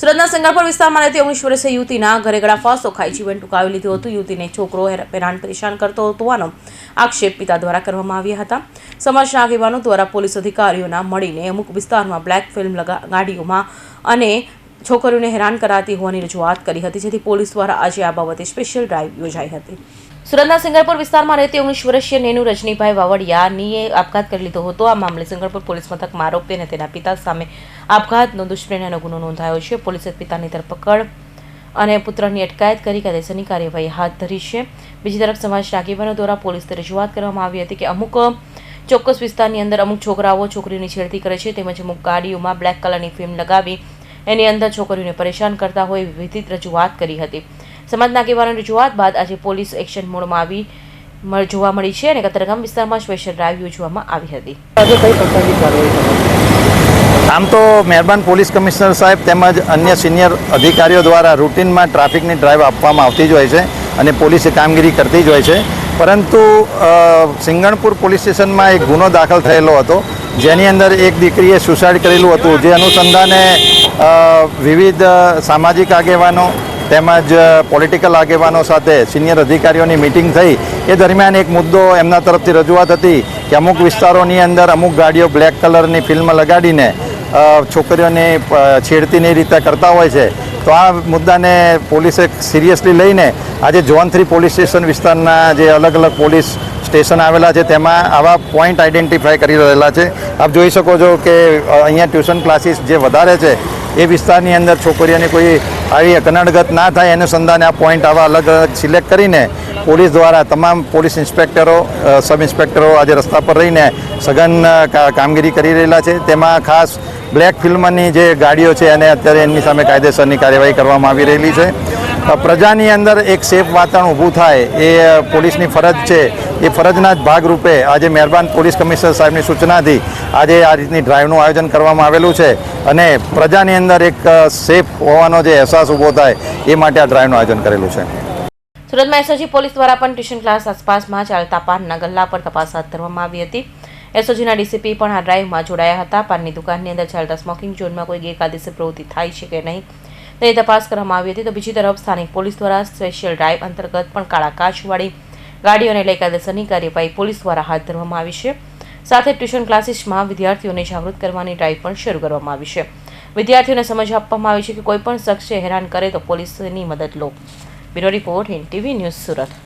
સુરતના સંગાપુર વિસ્તારમાં રહેતી ઓગણીસ વર્ષે યુવતીના ઘરે ગળા ફાંસો ખાઈ જીવન ટૂંકાવી લીધું હતું. યુવતીને છોકરો હેરા- હેરાન પરેશાન કરતો હોવાનો આક્ષેપ પિતા દ્વારા કરવામાં આવ્યા હતા. સમાજના આગેવાનો દ્વારા પોલીસ અધિકારીઓના મળીને અમુક વિસ્તારમાં બ્લેક ફિલ્મ લગા ગાડીઓમાં અને છોકરીઓને હેરાન કરાતી હોવાની રજૂઆત કરી હતી, જેથી પોલીસ દ્વારા આજે આ બાબતે સ્પેશિયલ ડ્રાઈવ યોજાઈ હતી. સુરતના સિંગરપુર વિસ્તારમાં રહેતી ઓગણીસ વર્ષીય નેનુ રજનીભાઈ વાવડિયાનીએ આપઘાત કરી લીધો હતો. આ મામલે સિંગરપુર પોલીસ મથકમાં આરોપી અને તેના પિતા સામે આપઘાતનો દુષ્પ્રેરણાનો ગુનો નોંધાયો છે. પોલીસે પિતાની ધરપકડ અને પુત્રની અટકાયત કરી કાયદેસરની કાર્યવાહી હાથ ધરી છે. બીજી તરફ સમાજના આગેવાનો દ્વારા પોલીસને રજૂઆત કરવામાં આવી હતી કે અમુક ચોક્કસ વિસ્તારની અંદર અમુક છોકરાઓ છોકરીઓની છેડતી કરે છે તેમજ અમુક ગાડીઓમાં બ્લેક કલરની ફિલ્મ લગાવી એની અંદર છોકરીઓને પરેશાન કરતા હોય વિવિધ રજૂઆત કરી હતી. સમાજના આગેવાનોની રજૂઆત બાદ આજે પોલીસ એક્શન મોડમાં આવી મળ- જોવા મળી છે અને કતરગામ વિસ્તારમાં સ્પેશિયલ ડ્રાઈવ યોજવામાં આવી હતી. આમ તો મહેરબાન પોલીસ કમિશનર સાહેબ તેમજ અન્ય સિનિયર અધિકારીઓ દ્વારા રૂટીનમાં ટ્રાફિકની ડ્રાઈવ આપવામાં આવતી જ હોય છે અને પોલીસે કામગીરી કરતી જ હોય છે. પરંતુ સિંગણપુર પોલીસ સ્ટેશનમાં એક ગુનો દાખલ થયેલો હતો જેની અંદર એક દીકરીએ સુસાઇડ કરેલું હતું. જે અનુસંધાને વિવિધ સામાજિક આગેવાનો તેમજ પોલિટિકલ આગેવાનો સાથે સિનિયર અધિકારીઓની મિટિંગ થઈ. એ દરમિયાન એક મુદ્દો એમના તરફથી રજૂઆત હતી કે અમુક વિસ્તારોની અંદર અમુક ગાડીઓ બ્લેક કલરની ફિલ્મ લગાડીને છોકરીઓને છેડતી છેડતીની રીતે કરતા હોય છે. તો આ મુદ્દાને પોલીસે સિરિયસલી લઈને આજે ઝોન થ્રી પોલીસ સ્ટેશન વિસ્તારના જે અલગ અલગ પોલીસ સ્ટેશન આવેલા છે, તેમાં આવા પોઈન્ટ આઈડેન્ટિફાય કરી રહેલા છે. આપ જોઈ શકો છો કે અહીંયા ટ્યુશન ક્લાસીસ જે વધારે છે એ વિસ્તારની અંદર છોકરીઓની કોઈ આવી અકનડગત ના થાય, એનું સંધાને આ પોઈન્ટ આવા અલગ અલગ સિલેક્ટ કરીને પોલીસ દ્વારા તમામ પોલીસ ઇન્સ્પેક્ટરો સબ ઇન્સ્પેક્ટરો આજે રસ્તા પર રહીને સઘન કામગીરી કરી રહેલા છે. તેમાં ખાસ બ્લેક ફિલ્મની જે ગાડીઓ છે અને અત્યારે એમની સામે કાયદેસરની કાર્યવાહી કરવામાં આવી રહેલી છે. પ્રજાની અંદર એક સેફ વાતાવરણ ઊભું થાય એ પોલીસની ફરજ છે. એ ફરજના જ ભાગરૂપે આજે મહેરબાન પોલીસ કમિશનર સાહેબની સૂચનાથી આજે આ રીતની ડ્રાઈવનું આયોજન કરવામાં આવેલું છે અને પ્રજાની અંદર એક સેફ હોવાનો જે અહેસાસ ઊભો થાય એ માટે આ ડ્રાઈવનું આયોજન કરેલું છે. સુરતમાં એસઓજી પોલીસ દ્વારા પણ ટ્યુશન ક્લાસ આસપાસમાં ચાલતા પાનના ગલ્લા પર તપાસ હાથ ધરવામાં આવી હતી. એસઓજીના ડીસીપી પણ આ ડ્રાઈવમાં જોડાયા હતા. પાનની દુકાનની અંદર ચાલતા સ્મોકિંગ ઝોનમાં કોઈ ગેરકાયદેસર પ્રવૃત્તિ થાય છે કે નહીં, તેની તપાસ કરવામાં આવી હતી. તો બીજી તરફ સ્થાનિક પોલીસ દ્વારા સ્પેશિયલ ડ્રાઈવ અંતર્ગત પણ કાળા કાચવાળી ગાડીઓને લઈ કાયદેસરની કાર્યવાહી પોલીસ દ્વારા હાથ ધરવામાં આવી છે. સાથે ટ્યુશન ક્લાસીસમાં વિદ્યાર્થીઓને જાગૃત કરવાની ડ્રાઈવ પણ શરૂ કરવામાં આવી છે. વિદ્યાર્થીઓને સમજ આપવામાં આવી છે કે કોઈપણ શખ્સે હેરાન કરે તો પોલીસની મદદ લો. Bureau report in TV news Surat.